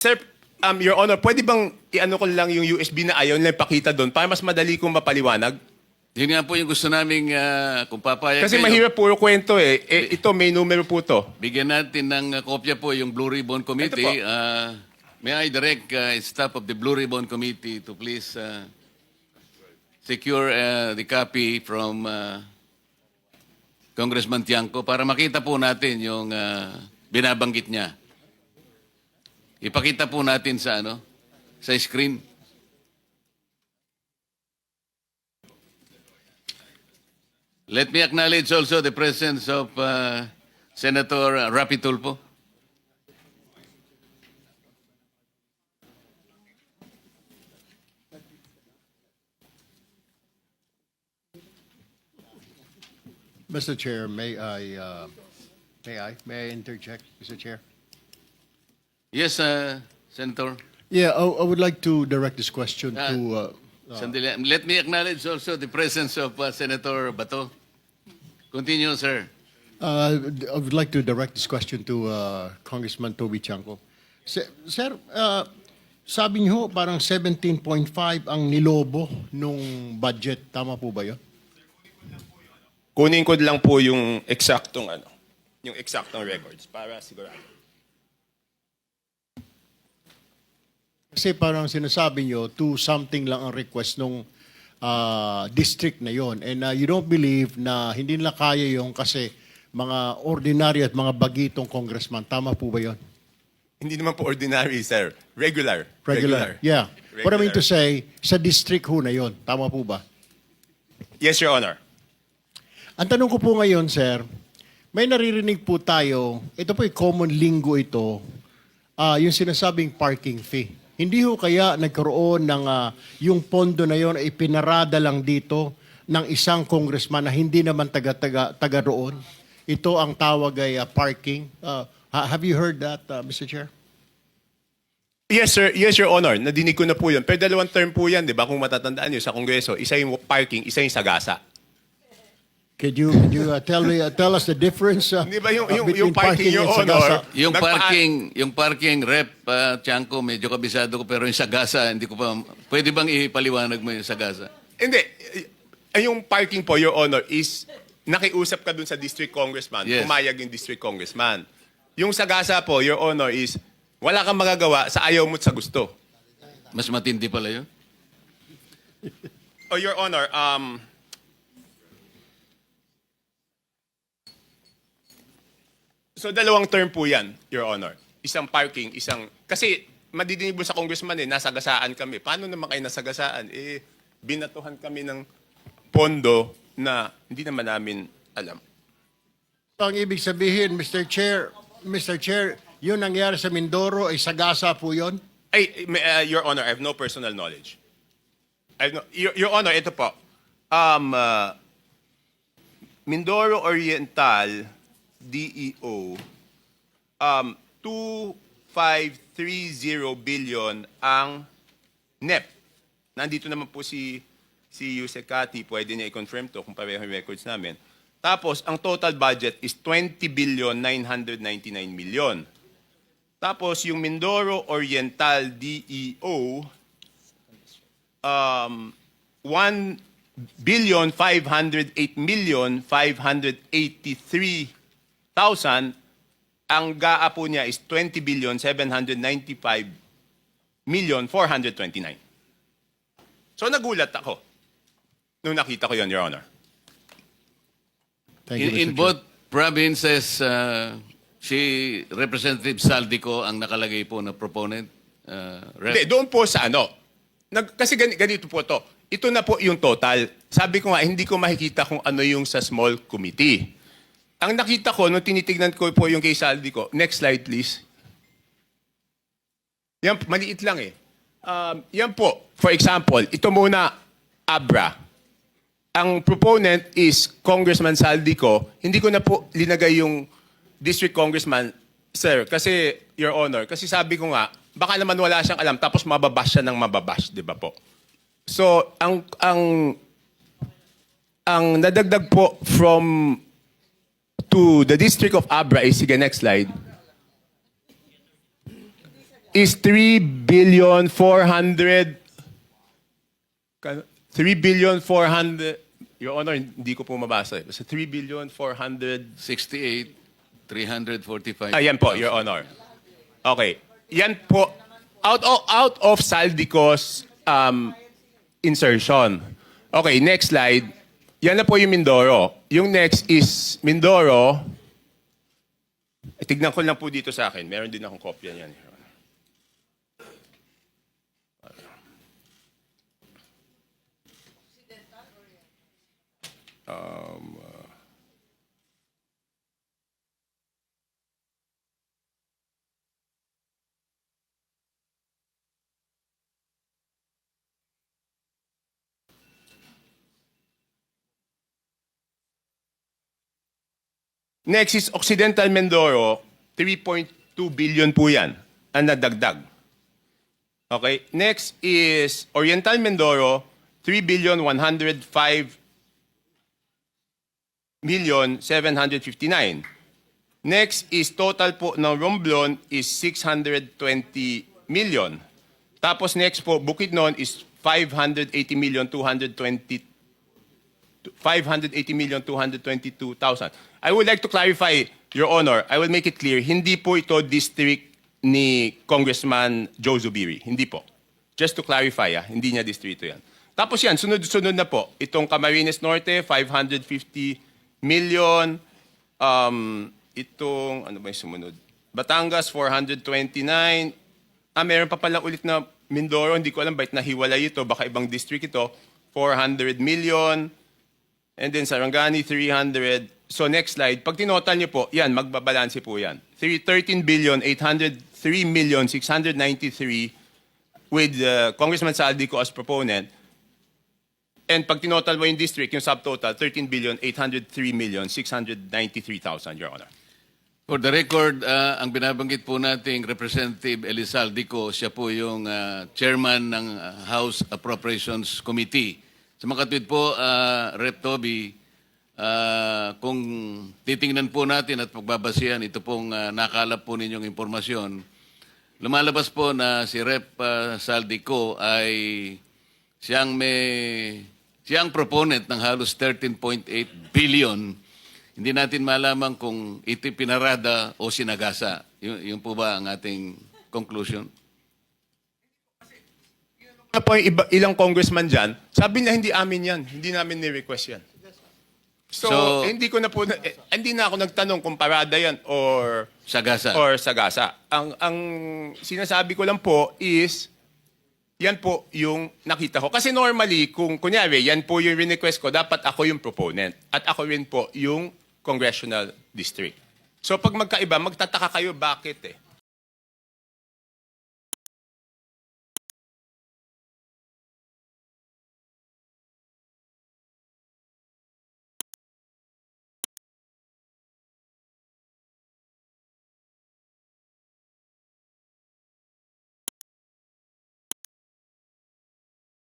Sir, um, Your Honor, pwede bang i-ano ko lang yung USB na ayaw nila pakita doon para mas madali kong mapaliwanag? Yun nga po yung gusto naming uh, kung papayag Kasi kayo, mahirap puro kwento eh. eh. Ito, may numero po to. Bigyan natin ng uh, kopya po yung Blue Ribbon Committee. Ito. Uh, may I direct uh, staff of the Blue Ribbon Committee to please uh, secure uh, the copy from uh, Congressman Tiangco para makita po natin yung uh, binabanggit niya. Ipakita po natin sa ano sa screen. Let me acknowledge also the presence of uh, Senator Rapi Tulfo. Mr. Chair, may I, uh, may I, may I interject, Mr. Chair? Yes, uh, Senator. Yeah, I, I would like to direct this question Ah. to, uh, Sandali. Let me acknowledge also the presence of uh, Senator Bato. Continue, sir. uh, I would like to direct this question to uh, Congressman Toby Chanko. Se- Sir, uh, sabi niyo parang 17.5 ang nilobo nung budget. Tama po ba yun? Kunin ko lang po yung eksaktong ano, yung eksaktong records para sigurado. Kasi parang sinasabi nyo, to something lang ang request nung ah, district na yon And ah, you don't believe na hindi nila kaya yung kasi mga ordinary at mga bagitong congressman. Tama po ba yon? Hindi naman po ordinary, sir. Regular. Regular. Yeah. What I mean to say, sa district ho na yon. Tama po ba? Yes, Your Honor. Ang tanong ko po ngayon, sir, may naririnig po tayo, ito po ay common lingo ito, ah, yung sinasabing parking fee. Hindi ho kaya nagkaroon ng ah, yung pondo na yon ay pinarada lang dito ng isang congressman na hindi naman taga-taga taga roon. Ito ang tawag ay ah, parking. Ha- have you heard that, ah, Mr. Chair? Yes, sir. Yes, Your Honor. Nadinig ko na po yun. Pero dalawang term po yan, di ba? Kung matatandaan nyo sa Kongreso, isa yung parking, isa yung sagasa. Could you, could you ah, tell, me, ah, tell us the difference ah, Di ba yung, ah, yung, between yung parking, Your and Honor? sagasa? Yung parking, yung parking rep, uh, Tiangco, medyo kabisado ko, pero yung sagasa, hindi ko pa, pwede bang ipaliwanag mo yung sagasa? Hindi. Eh, Yung parking po, Your Honor, is nakiusap ka dun sa district congressman. Yes. Pumayag yung district congressman. Yung sagasa po, Your Honor, is wala kang magagawa sa ayaw mo't sa gusto. Mas matindi pala yun. Oh, Your Honor, um, so dalawang term po yan, Your Honor. Isang parking, isang... Kasi madidinig mo sa congressman eh, nasagasaan kami. Paano naman kayo nasagasaan? Eh, binatuhan kami ng pondo na hindi naman namin alam. Ang ibig sabihin, Mr. Chair, Mr. Chair, yun nangyari sa Mindoro ay sagasa po yun? Ay, uh, Your Honor, I have no personal knowledge. I have no, Your, Your Honor, ito po. Um, uh, Mindoro Oriental, DEO, um, 2530 billion ang NEP. Nandito naman po si si Yusekati, pwede niya i-confirm to kung pareho yung records namin. Tapos, ang total budget is 20 billion 999 million. Tapos yung Mindoro Oriental DEO, um, 1 billion 508 million 583,000. Ang GAA po niya is 20 billion 795 million 429. So nagulat ako nung nakita ko yon, Your Honor. Thank you, In, Mr. in Chair. both provinces, uh, si Representative Saldico ang nakalagay po na proponent. Uh, rep. Hindi, doon po sa ano. Nag, kasi gani- ganito po to. Ito na po yung total. Sabi ko nga, hindi ko makikita kung ano yung sa small committee. Ang nakita ko, nung tinitignan ko po yung kay Saldi ko, next slide please. Yan, maliit lang eh. Um, yan po, for example, ito muna, Abra. Ang proponent is Congressman Saldico. Hindi ko na po linagay yung district congressman, sir, kasi, Your Honor, kasi sabi ko nga, baka naman wala siyang alam, tapos mababash siya ng mababash, di ba po? So, ang, ang, ang nadagdag po from to the district of Abra is, sige, next slide. is 3 billion 400 Kan- 3 billion 400 Your Honor, hindi ko po mabasa. eh. Basta 3 billion 400 68, 345. Ayan po, Your Honor. Okay. Yan po, out of, out of Saldico's um, insertion. Okay, next slide. Yan na po yung Mindoro. Yung next is Mindoro. Eh, tignan ko lang po dito sa akin. Meron din akong kopya niyan. Um, uh, Next is Occidental Mindoro, 3.2 billion po yan ang nadagdag. Okay, next is Oriental Mindoro, 3 billion 105 million 759. Next is total po ng Romblon is 620 million. Tapos next po, Bukidnon is 580 million 220 580 million 222,000. I would like to clarify, Your Honor, I will make it clear, hindi po ito district ni Congressman Joe Zubiri. Hindi po. Just to clarify, ah, hindi niya distrito yan. Tapos yan, sunod-sunod na po. Itong Camarines Norte, 550 million. Um, itong, ano ba yung sumunod? Batangas, 429. Ah, meron pa pala ulit na Mindoro. Hindi ko alam bakit nahiwalay ito. Baka ibang district ito. 400 million. And then Sarangani, 300. So next slide, pag tinotal niyo po, yan, magbabalanse po yan. Three- 13 billion, 803 million, 693 with uh, Congressman Saldico as proponent. And pag tinotal mo yung district, yung subtotal, 13 billion, 803 million, 693,000, Your Honor. For the record, ah, ang binabanggit po nating Representative Elizaldico, siya po yung ah, chairman ng ah, House Appropriations Committee. Sa makatwid po, ah, Rep. Toby, ah, kung titingnan po natin at pagbabasihan, ito pong ah, nakalap po ninyong impormasyon, lumalabas po na si Rep. ah, Saldico ay siyang may siyang proponent ng halos 13.8 billion hindi natin malaman kung ito pinarada o sinagasa. Yun, yun po ba ang ating conclusion? Ano po yung iba, ilang congressman dyan, sabi niya hindi amin yan, hindi namin ni-request yan. So, So- eh, hindi ko na po, na- eh, hindi na ako nagtanong kung parada yan or Sagasa. or sagasa. Ang ang sinasabi ko lang po is yan po yung nakita ko. Kasi normally, kung kunyari, yan po yung request ko, dapat ako yung proponent. At ako rin po yung congressional district. So pag magkaiba, magtataka kayo bakit eh.